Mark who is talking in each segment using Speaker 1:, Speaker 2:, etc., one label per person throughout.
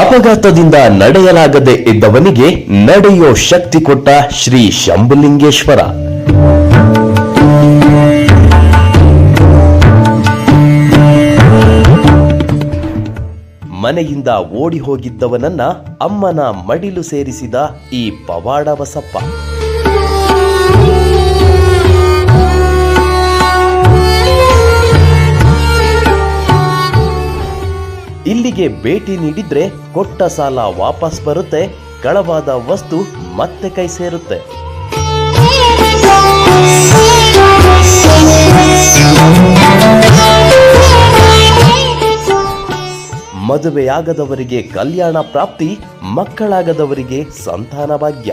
Speaker 1: ಅಪಘಾತದಿಂದ ನಡೆಯಲಾಗದೆ ಇದ್ದವನಿಗೆ ನಡೆಯೋ ಶಕ್ತಿ ಕೊಟ್ಟ ಶ್ರೀ ಶಂಭುಲಿಂಗೇಶ್ವರ. ಮನೆಯಿಂದ ಓಡಿ ಹೋಗಿದ್ದವನನ್ನ ಅಮ್ಮನ ಮಡಿಲು ಸೇರಿಸಿದ ಈ ಪವಾಡ ಬಸಪ್ಪ ಇಲ್ಲಿಗೆ ಭೇಟಿ ನೀಡಿದ್ರೆ ಕೊಟ್ಟ ಸಾಲ ವಾಪಸ್ ಬರುತ್ತೆ, ಕಳವಾದ ವಸ್ತು ಮತ್ತೆ ಕೈ ಸೇರುತ್ತೆ. ಮದುವೆಯಾಗದವರಿಗೆ ಕಲ್ಯಾಣ ಪ್ರಾಪ್ತಿ, ಮಕ್ಕಳಾಗದವರಿಗೆ ಸಂತಾನ ಭಾಗ್ಯ.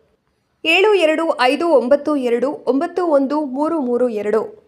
Speaker 2: ಏಳು ಎರಡು ಐದು ಒಂಬತ್ತು ಎರಡು ಒಂಬತ್ತು ಒಂದು ಮೂರು ಮೂರು ಎರಡು.